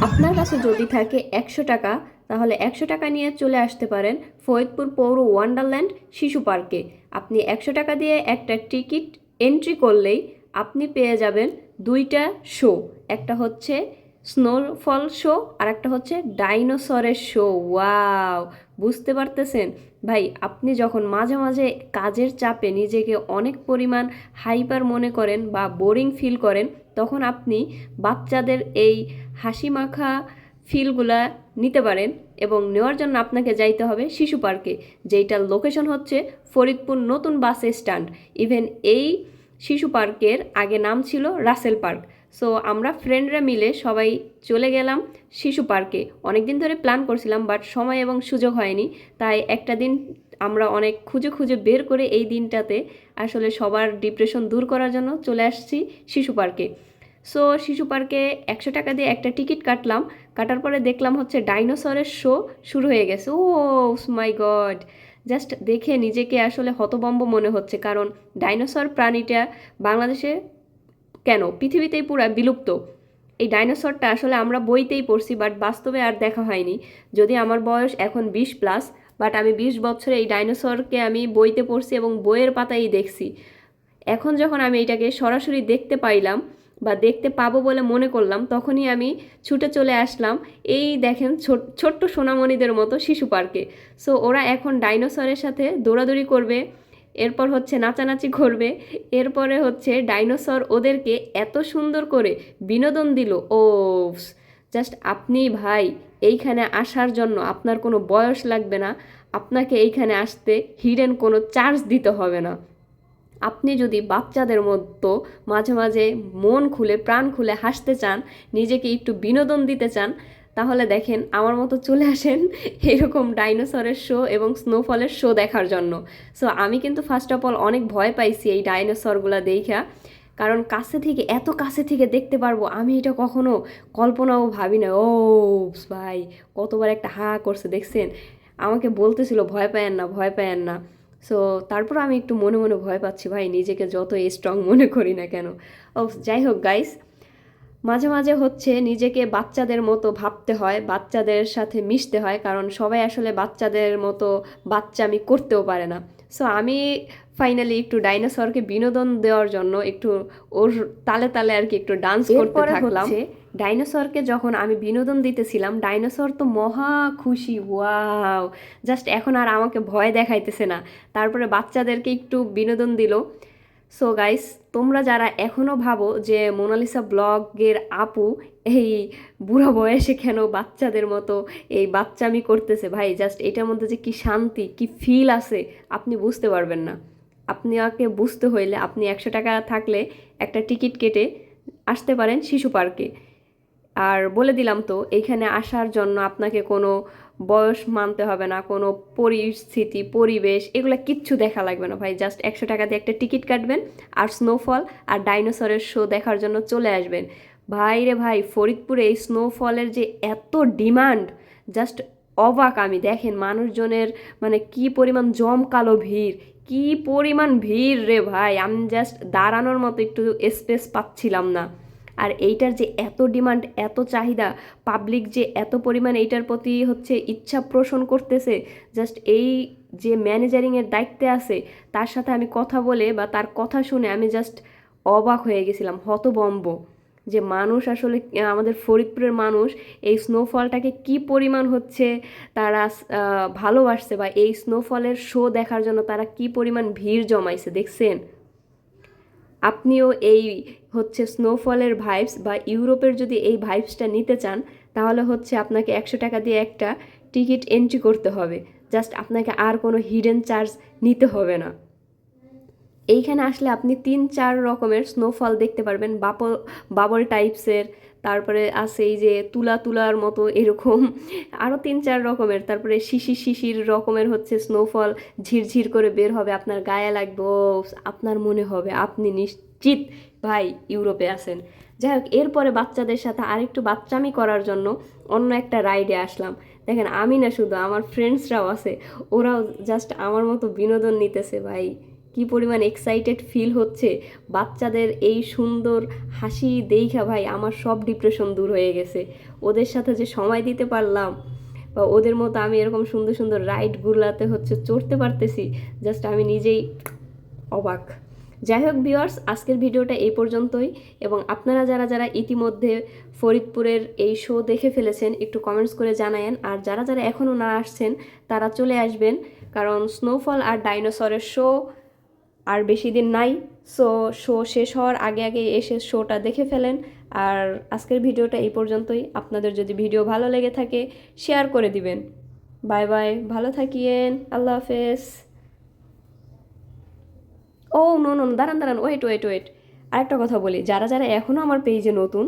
আপনার কাছে যদি থাকে একশো টাকা, তাহলে একশো টাকা নিয়ে চলে আসতে পারেন ফরিদপুর পৌর ওয়ান্ডারল্যান্ড শিশু পার্কে। আপনি একশো টাকা দিয়ে একটা টিকিট এন্ট্রি করলেই আপনি পেয়ে যাবেন দুইটা শো। একটা হচ্ছে স্নোফল শো, আর একটা হচ্ছে ডাইনোসরের শো। ওয়াও! বুঝতে পারতেছেন? ভাই, আপনি যখন মাঝে মাঝে কাজের চাপে নিজেকে অনেক পরিমাণ হাইপার মনে করেন বা বোরিং ফিল করেন, তখন আপনি বাচ্চাদের এই হাসি মাখা ফিলগুলা নিতে পারেন এবং নেওয়ার জন্য আপনাকে যাইতে হবে শিশু পার্কে, যেইটার লোকেশন হচ্ছে ফরিদপুর নতুন বাস স্ট্যান্ড। ইভেন এই শিশু পার্কের আগে নাম ছিল রাসেল পার্ক। সো আমরা ফ্রেন্ডরা মিলে সবাই চলে গেলাম শিশু পার্কে। অনেক দিন ধরে প্ল্যান করছিলাম বাট সময় এবং সুযোগ হয়নি। তাই একটা দিন আমরা অনেক খুঁজে খুঁজে বের করে এই দিনটাতে আসলে সবার ডিপ্রেশন দূর করার জন্য চলে আসছি শিশু পার্কে। সো শিশু পার্কে একশো টাকা দিয়ে একটা টিকিট কাটলাম। কাটার পরে দেখলাম হচ্ছে ডাইনোসরের শো শুরু হয়ে গেছে। ও মাই গড জাস্ট দেখে নিজেকে আসলে হতবম্ব মনে হচ্ছে, কারণ ডাইনোসর প্রাণীটা বাংলাদেশে কেন? পৃথিবীতেই পুরা বিলুপ্ত। এই ডাইনোসরটা আসলে আমরা বইতেই পড়ছি বাট বাস্তবে আর দেখা হয়নি। যদি আমার বয়স এখন বিশ প্লাস বাট আমি বিশ বছরে এই ডাইনোসরকে আমি বইতে পড়ছি এবং বইয়ের পাতাই দেখছি। এখন যখন আমি এটাকে সরাসরি দেখতে পাইলাম বা দেখতে পাবো বলে মনে করলাম, তখনই আমি ছুটে চলে আসলাম এই দেখেন ছোট- ছোট্ট সোনামণিদের মতো শিশু পার্কে। সো ওরা এখন ডাইনোসরের সাথে দৌড়াদৌড়ি করবে, এরপর হচ্ছে নাচানাচি করবে, এরপরে হচ্ছে ডাইনোসর ওদেরকে এত সুন্দর করে বিনোদন দিল ও জাস্ট আপনি ভাই, এইখানে আসার জন্য আপনার কোনো বয়স লাগবে না, আপনাকে এইখানে আসতে হিডেন কোনো চার্জ দিতে হবে না। আপনি যদি বাচ্চাদের মতো মাঝে মাঝে মন খুলে, প্রাণ খুলে হাসতে চান, নিজেকে একটু বিনোদন দিতে চান, তাহলে দেখেন আমার মতো চলে আসেন এরকম ডাইনোসরের শো এবং স্নোফলের শো দেখার জন্য। সো আমি কিন্তু ফার্স্ট অফ অল অনেক ভয় পাইছি এই ডাইনোসরগুলো দেখা কারণ কাছে থেকে, এত কাছে থেকে দেখতে পারব, আমি এটা কখনো কল্পনাও ভাবি না ও ভাই, কতবার একটা হা করছে, দেখছেন? আমাকে বলতেছিল, ভয় পায়েন না, ভয় পায়েন না। সো তারপর আমি একটু মনে মনে ভয় পাচ্ছি, ভাই, নিজেকে যত স্ট্রং মনে করি না কেন। ও, যাই হোক গাইস মাঝে মাঝে হচ্ছে নিজেকে বাচ্চাদের মতো ভাবতে হয়, বাচ্চাদের সাথে মিশতে হয়, কারণ সবাই আসলে বাচ্চাদের মতো বাচ্চা আমি করতেও পারে না। সো আমি ফাইনালি একটু ডাইনোসরকে বিনোদন দেওয়ার জন্য একটু ওর তালে তালে আর কি একটু ডান্স করতে থাকলাম। ডাইনোসরকে যখন আমি বিনোদন দিতেছিলাম ডাইনোসর তো মহা খুশি ওয়াও জাস্ট এখন আর আমাকে ভয় দেখাইতেছে না। তারপরে বাচ্চাদেরকে একটু বিনোদন দিল। সো গাইস তোমরা যারা এখনও ভাবো যে মোনালিসা ব্লগের আপু এই বুড়ো বয়সে কেন বাচ্চাদের মতো এই বাচ্চামি করতেছে ভাই জাস্ট এটার মধ্যে যে কি শান্তি কি ফিল আছে আপনি বুঝতে পারবেন না। আপনাকে বুঝতে হইলে আপনি একশো টাকা থাকলে একটা টিকিট কেটে আসতে পারেন শিশু পার্কে। আর বলে দিলাম তো, এইখানে আসার জন্য আপনাকে কোনো বয়স মানতে হবে না, কোনো পরিস্থিতি, পরিবেশ, এগুলো কিচ্ছু দেখা লাগবে না ভাই। জাস্ট একশো টাকা দিয়ে একটা টিকিট কাটবেন, আর স্নোফল আর ডাইনোসরের শো দেখার জন্য চলে আসবেন। ভাই রে ভাই, ফরিদপুরে এই স্নোফলের যে এত ডিমান্ড, জাস্ট অবাক আমি। দেখেন মানুষজনের মানে কি পরিমাণ জমকালো ভিড় কি পরিমাণ ভিড় রে ভাই? আমি জাস্ট দাঁড়ানোর মতো একটু স্পেস পাচ্ছিলাম না। আর এইটার যে এত ডিমান্ড এত চাহিদা পাবলিক যে এত পরিমাণ এইটার প্রতি হচ্ছে ইচ্ছা পোষণ করতেছে জাস্ট এই যে ম্যানেজারিংয়ের দায়িত্বে আছে, তার সাথে আমি কথা বলে বা তার কথা শুনে আমি জাস্ট অবাক হয়ে গেছিলাম হতবম্ব যে মানুষ আসলে আমাদের ফরিদপুরের মানুষ এই স্নোফলটাকে কি পরিমাণ হচ্ছে, তারা ভালোবাসছে বা এই স্নোফলের শো দেখার জন্য তারা কি পরিমাণ ভিড় জমাইছে, দেখছেন? আপনিও এই হচ্ছে স্নোফলের ভাইবস বা ইউরোপের যদি এই ভাইবসটা নিতে চান, তাহলে হচ্ছে আপনাকে একশো টাকা দিয়ে একটা টিকিট এন্ট্রি করতে হবে। জাস্ট আপনাকে আর কোনো হিডেন চার্জ নিতে হবে না। এইখানে আসলে আপনি তিন, চার রকমের স্নোফল দেখতে পারবেন। বাপল বাবল টাইপসের তারপরে আছে এই যে তুলা তুলার মতো এরকম। আরও তিন, চার রকমের। তারপরে শিশি, শিশির রকমের হচ্ছে স্নোফল ঝিরঝির করে বের হবে, আপনার গায়ে লাগবে। আপনার মনে হবে, আপনি নিশ্চিত ভাই ইউরোপে আছেন। যাই হোক, এরপরে বাচ্চাদের সাথে আরেকটু বাচ্চামি করার জন্য অন্য একটা রাইডে আসলাম। দেখেন, আমি না শুধু, আমার ফ্রেন্ডসরাও আছে। ওরাও জাস্ট আমার মতো বিনোদন নিতেছে ভাই। কি পরিমাণ এক্সাইটেড ফিল হচ্ছে? বাচ্চাদের এই সুন্দর হাসি দেখা ভাই, আমার সব ডিপ্রেশন দূর হয়ে গেছে। ওদের সাথে যে সময় দিতে পারলাম, বা ওদের মতো আমি এরকম সুন্দর সুন্দর রাইডগুলাতে হচ্ছে চড়তে পারতেছি জাস্ট আমি নিজেই অবাক। যাই হোক ভিউয়ার্স আজকের ভিডিওটা এই পর্যন্তই, এবং আপনারা যারা যারা ইতিমধ্যে ফরিদপুরের এই শো দেখে ফেলেছেন, একটু কমেন্টস করে জানায়েন। আর যারা যারা এখনও না আসছেন, তারা চলে আসবেন, কারণ স্নোফল আর ডাইনোসরের শো আর বেশি দিন নাই। সো শো শেষ হওয়ার আগে আগে এসে শোটা দেখে ফেলেন। আর আজকের ভিডিওটা এই পর্যন্তই। আপনাদের যদি ভিডিও ভালো লেগে থাকে শেয়ার করে দিবেন। বাই বাই ভালো থাকিয়েন। আল্লাহ হাফেজ। ও নো নো দাঁড়ান দাঁড়ান। ওয়েট ওয়েট ওয়েট আরেকটা কথা বলি। যারা যারা এখনও আমার পেজে নতুন